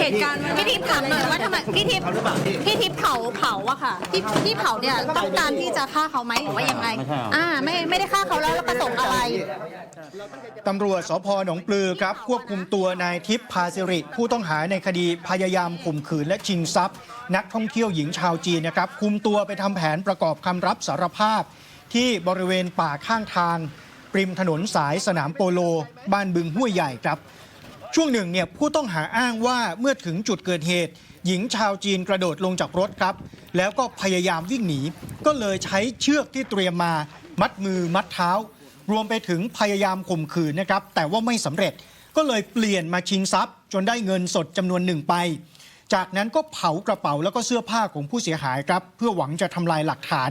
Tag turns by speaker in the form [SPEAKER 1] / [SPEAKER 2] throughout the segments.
[SPEAKER 1] เหตุการณ์พี่ทิพย์ถามหน่อยว่าทำไมพี่ทิพย์
[SPEAKER 2] เขาหรือเปล่าพี่
[SPEAKER 1] พี่ทิพย์เผาเผาอะค่ะที่ที่เผาเนี่ยต้องการที่จะฆ่าเขาไหมหรือว่ายังไง
[SPEAKER 3] ไม่ใช่ครับ
[SPEAKER 1] อ่าไม่ไม่ได้ฆ่าเขาแล้วแล้วประสงค์อะไร
[SPEAKER 4] ตำรวจสพหนองปลือครับ ควบคุมตัวนายทิพย์พาสิริ ผู้ต้องหาในคดีพยายามข่มขืนและชิงทรัพย์ นักท่องเที่ยวหญิงชาวจีนนะครับคุมตัวไปทำแผนประกอบคำรับสารภาพ ที่บริเวณป่าข้างทางริมถนนสายสนามโปโล บ้านบึงห้วยใหญ่ครับ ช่วงหนึ่งเนี่ยผู้ต้องหาอ้างว่าเมื่อถึงจุดเกิดเหตุ หญิงชาวจีนกระโดดลงจากรถครับ แล้วก็พยายามวิ่งหนี ก็เลยใช้เชือกที่เตรียมมา มัดมือมัดเท้า รวมไปถึงพยายามข่มขืนนะครับ แต่ว่าไม่สำเร็จก็เลยเปลี่ยนมาชิงทรัพย์ จนได้เงินสดจำนวนหนึ่งไป จากนั้นก็เผากระเป๋าแล้วก็เสื้อผ้าของผู้เสียหายครับ เพื่อหวังจะทำลายหลักฐาน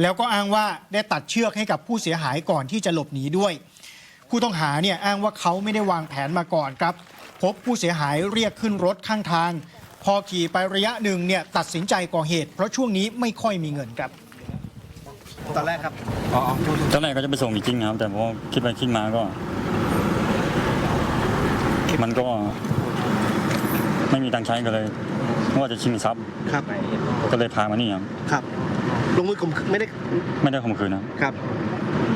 [SPEAKER 4] แล้วก็อ้างว่าได้ตัดเชือกให้กับผู้เสียหายก่อนที่จะหลบหนีด้วย ผู้ต้องหาเนี่ยอ้างว่าเขาไม่ได้วางแผนมาก่อนครับ พบผู้เสียหายเรียกขึ้นรถข้างทาง พอขี่ไประยะหนึ่งเนี่ยตัดสินใจก่อเหตุ เพราะช่วงนี้ไม่ค่อยมีเงินครับ
[SPEAKER 2] ตอนแรกครับ
[SPEAKER 3] ตอนแรกก็จะไปส่งจริงๆนะครับ แต่พอคิดไปคิดมาก็ มันก็ไม่มีตังค์ใช้ก็เลยว่าจะชิงทรัพย์
[SPEAKER 2] ครับ
[SPEAKER 3] ก็เลยพามานี่ครับ
[SPEAKER 2] ครับ ลงมือข่มขืนไม่ได้
[SPEAKER 3] ไม่ได้ข่มขืนนะครับ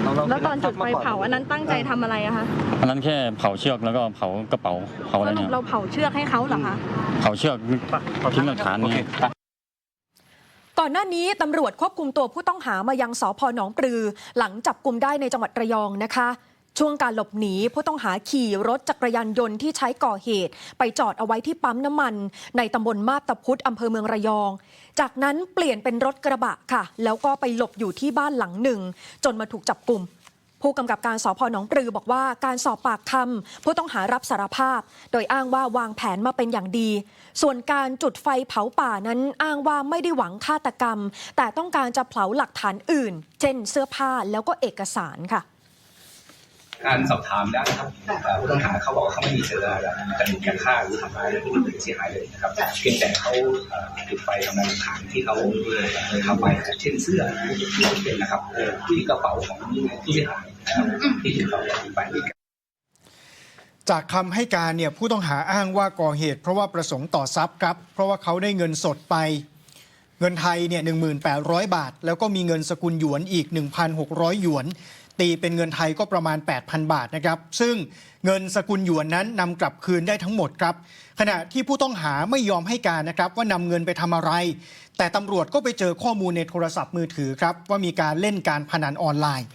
[SPEAKER 2] ครับ
[SPEAKER 5] แล้วตอนจุดไฟเผาอันนั้นตั้งใจทำอะไรอะคะ
[SPEAKER 3] อันนั้นแค่เผาเชือกแล้วก็เผากระเป๋าเผาอะไร
[SPEAKER 5] สรุ
[SPEAKER 3] เนี่
[SPEAKER 5] ป
[SPEAKER 3] ย
[SPEAKER 5] เราเผาเชือกให้เขาเหรอคะ
[SPEAKER 3] เผาเชือกทิ้งหลักฐานนี่
[SPEAKER 6] ก่อนหน้านี้ตำรวจควบคุมตัวผู้ต้องหามายังสพหนองปลือ หลังจับกลุ่มได้ในจังหวัดระยองนะคะ ช่วงการหลบหนีผู้ต้องหาขี่รถจักรยานยนต์ที่ใช้ก่อเหตุ ไปจอดเอาไว้ที่ปั๊มน้ำมัน ในตำบลมาบตาพุธอำเภอเมืองระยอง จากนั้นเปลี่ยนเป็นรถกระบะค่ะ แล้วก็ไปหลบอยู่ที่บ้านหลังหนึ่ง จนมาถูกจับกลุ่มผู้กำกับการสพหนองปลือบอกว่าการสอบปากคำผู้ต้องหารับสารภาพ โดยอ้างว่าวางแผนมาเป็นอย่างดี ส่วนการจุดไฟเผาป่านั้นอ้างว่าไม่ได้หวังฆาตกรรม แต่ต้องการจะเผาหลักฐานอื่น เช่นเสื้อผ้าแล้วก็เอกสารค่ะ
[SPEAKER 7] การสอบถามแล้วนะครับเอ่อผู้ต้องหาเขาบอกว่าเขาไม่มีเจตนาจะมีการฆ่าหรือทำร้ายผู้อื่นเสียหายเลยนะครับเพียงแต่เขาเอ่อจุดไฟทำลายหลักฐานที่เขาทำไปเช่นเสื้อที่เป็นนะครับเอ่อที่กระเป๋าของผู้เสียหายนะครับที่ถูกเขาจุดไฟ
[SPEAKER 4] จากคำให้การเนี่ยผู้ต้องหาอ้างว่าก่อเหตุ เพราะว่าประสงค์ต่อทรัพย์ครับ เพราะว่าเขาได้เงินสดไป เงินไทยเนี่ย1,800 บาท แล้วก็มีเงินสกุลหยวนอีก 1,600 หยวน ตีเป็นเงินไทยก็ประมาณ 8,000 บาทนะครับ ซึ่งเงินสกุลหยวนนั้นนำกลับคืนได้ทั้งหมดครับ ขณะที่ผู้ต้องหาไม่ยอมให้การนะครับ ว่านำเงินไปทำอะไร แต่ตำรวจก็ไปเจอข้อมูลในโทรศัพท์มือถือครับว่ามีการเล่นการพนันออนไลน์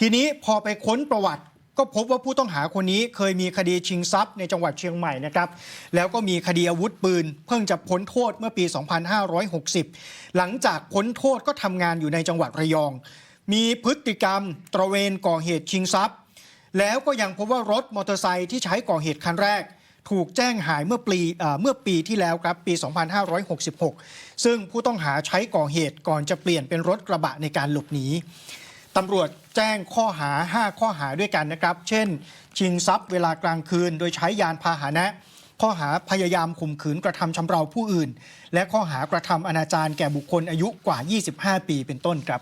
[SPEAKER 4] ทีนี้พอไปค้นประวัติก็พบว่าผู้ต้องหาคนนี้เคยมีคดีชิงทรัพย์ในจังหวัดเชียงใหม่นะครับ แล้วก็มีคดีอาวุธปืน เพิ่งจะพ้นโทษเมื่อปี 2560 หลังจากพ้นโทษก็ทำงานอยู่ในจังหวัดระยอง มีพฤติกรรมตระเวนก่อเหตุชิงทรัพย์ แล้วก็ยังพบว่ารถมอเตอร์ไซค์ที่ใช้ก่อเหตุคันแรก ถูกแจ้งหายเมื่อปีเอ่อเมื่อปีที่แล้วครับปี 2566 ซึ่งผู้ต้องหาใช้ก่อเหตุก่อนจะเปลี่ยนเป็นรถกระบะในการหลบหนีตำรวจแจ้งข้อหา 5 ข้อหาด้วยกันนะครับ เช่น ชิงทรัพย์เวลากลางคืน โดยใช้ยานพาหนะ ข้อหาพยายามข่มขืนกระทำชำเราผู้อื่น และข้อหากระทำอนาจารแก่บุคคลอายุกว่า 25 ปีเป็นต้นครับ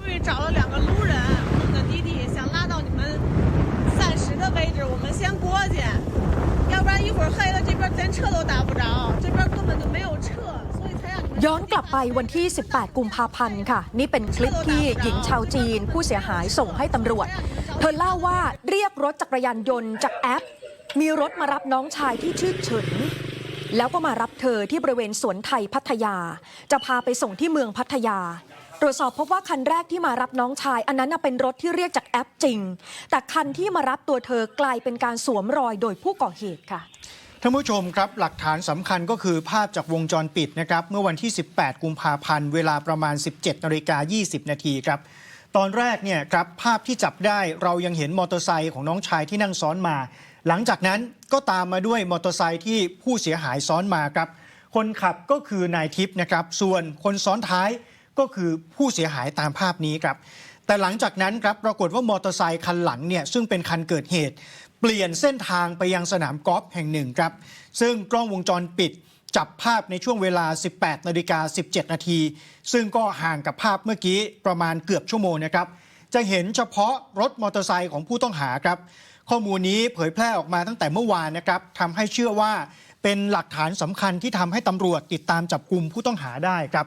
[SPEAKER 8] 对，找了两个路人，我们的弟弟想拉到你们暂时的位置，我们先过去，要不然一会儿黑了，这边连车都打不着，这边根本就没有车，所以才让你们。
[SPEAKER 6] ย้อนกลับไปวันที่ 18 กุมภาพันธ์ค่ะ นี่เป็นคลิปที่หญิงชาวจีน ผู้เสียหายส่งให้ตำรวจ เธอเล่าว่าเรียกรถจักรยานยนต์จากแอป มีรถมารับน้องชายที่ชื่อเฉิน แล้วก็มารับเธอที่บริเวณสวนไทยพัทยา จะพาไปส่งที่เมืองพัทยา ตรวจสอบพบว่าคันแรกที่มารับน้องชาย อันนั้นเป็นรถที่เรียกจากแอปจริง แต่คันที่มารับตัวเธอกลายเป็นการสวมรอยโดยผู้ก่อเหตุค่ะ
[SPEAKER 4] ท่านผู้ชมครับหลักฐานสำคัญก็คือภาพจากวงจรปิดนะครับเมื่อวันที่ 18 กุมภาพันธ์เวลาประมาณ 17นาฬิกา20 นาทีครับ ตอนแรกเนี่ยครับภาพที่จับได้เรายังเห็นมอเตอร์ไซค์ของน้องชายที่นั่งซ้อนมา หลังจากนั้นก็ตามมาด้วยมอเตอร์ไซค์ที่ผู้เสียหายซ้อนมาครับ คนขับก็คือนายทิพย์นะครับ ส่วนคนซ้อนท้าย ก็คือผู้เสียหายตามภาพนี้ครับ แต่หลังจากนั้นครับปรากฏว่ามอเตอร์ไซค์คันหลังเนี่ยซึ่งเป็นคันเกิดเหตุ เปลี่ยนเส้นทางไปยังสนามกอล์ฟแห่งหนึ่งครับ ซึ่งกล้องวงจรปิดจับภาพในช่วงเวลา 18 นาฬิกา 17 นาที ซึ่งก็ห่างกับภาพเมื่อกี้ประมาณเกือบชั่วโมงนะครับ จะเห็นเฉพาะรถมอเตอร์ไซค์ของผู้ต้องหาครับ ข้อมูลนี้เผยแพร่ออกมาตั้งแต่เมื่อวานนะครับทำให้เชื่อว่า เป็นหลักฐานสำคัญที่ทำให้ตำรวจติดตามจับกลุ่มผู้ต้องหาได้ครับ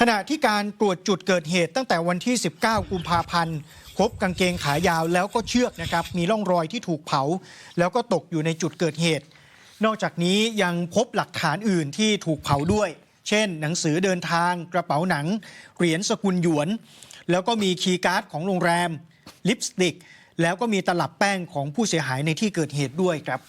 [SPEAKER 4] ขณะที่การตรวจจุดเกิดเหตุตั้งแต่วันที่ 19 กุมภาพันธ์พบกางเกงขายาวแล้วก็เชือกนะครับ มีร่องรอยที่ถูกเผา แล้วก็ตกอยู่ในจุดเกิดเหตุ นอกจากนี้ยังพบหลักฐานอื่นที่ถูกเผาด้วย เช่น หนังสือเดินทาง กระเป๋าหนัง เหรียญสกุลหยวน แล้วก็มีคีย์การ์ดของโรงแรม ลิปสติก แล้วก็มีตลับแป้งของผู้เสียหายในที่เกิดเหตุด้วยครับ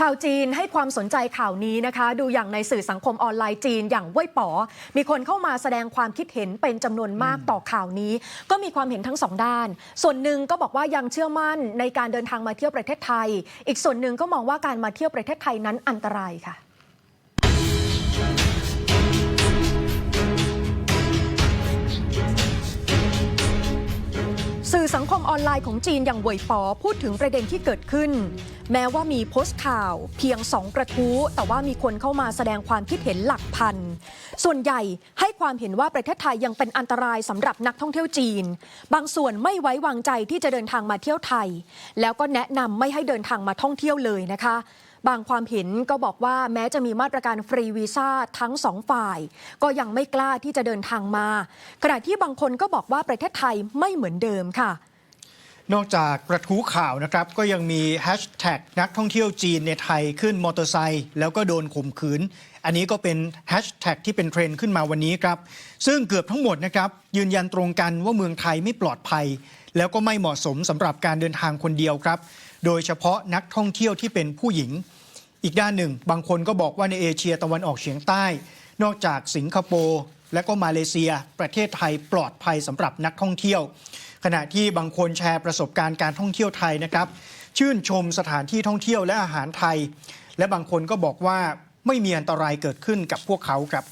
[SPEAKER 6] ชาวจีนให้ความสนใจข่าวนี้นะคะ ดูอย่างในสื่อสังคมออนไลน์จีนอย่างเว่ยป๋อมีคนเข้ามาแสดงความคิดเห็นเป็นจำนวนมากต่อข่าวนี้ ก็มีความเห็นทั้งสองด้าน ส่วนหนึ่งก็บอกว่ายังเชื่อมั่นในการเดินทางมาเที่ยวประเทศไทย อีกส่วนหนึ่งก็มองว่าการมาเที่ยวประเทศไทยนั้นอันตรายค่ะสื่อสังคมออนไลน์ของจีนอย่างเหวยป๋อพูดถึงประเด็นที่เกิดขึ้น แม้ว่ามีโพสต์ข่าวเพียงสองกระทู้ แต่ว่ามีคนเข้ามาแสดงความคิดเห็นหลักพัน ส่วนใหญ่ให้ความเห็นว่าประเทศไทยยังเป็นอันตรายสำหรับนักท่องเที่ยวจีน บางส่วนไม่ไว้วางใจที่จะเดินทางมาเที่ยวไทย แล้วก็แนะนำไม่ให้เดินทางมาท่องเที่ยวเลยนะคะบางความเห็นก็บอกว่าแม้จะมีมาตรการฟรีวีซ่าทั้งสองฝ่าย ก็ยังไม่กล้าที่จะเดินทางมา ขณะที่บางคนก็บอกว่าประเทศไทยไม่เหมือนเดิมค่ะ
[SPEAKER 4] นอกจากกระทู้ข่าวนะครับ ก็ยังมีแฮชแท็กนักท่องเที่ยวจีนในไทยขึ้นมอเตอร์ไซค์แล้วก็โดนข่มขืน อันนี้ก็เป็นแฮชแท็กที่เป็นเทรนด์ขึ้นมาวันนี้ครับ ซึ่งเกือบทั้งหมดนะครับ ยืนยันตรงกันว่าเมืองไทยไม่ปลอดภัย แล้วก็ไม่เหมาะสมสำหรับการเดินทางคนเดียวครับ โดยเฉพาะนักท่องเที่ยวที่เป็นผู้หญิง อีกด้านหนึ่ง บางคนก็บอกว่าในเอเชียตะวันออกเฉียงใต้ นอกจากสิงคโปร์และก็มาเลเซีย ประเทศไทยปลอดภัยสำหรับนักท่องเที่ยว ขณะที่บางคนแชร์ประสบการณ์การท่องเที่ยวไทยนะครับ ชื่นชมสถานที่ท่องเที่ยวและอาหารไทย และบางคนก็บอกว่าไม่มีอันตรายเกิดขึ้นกับพวกเขาครับ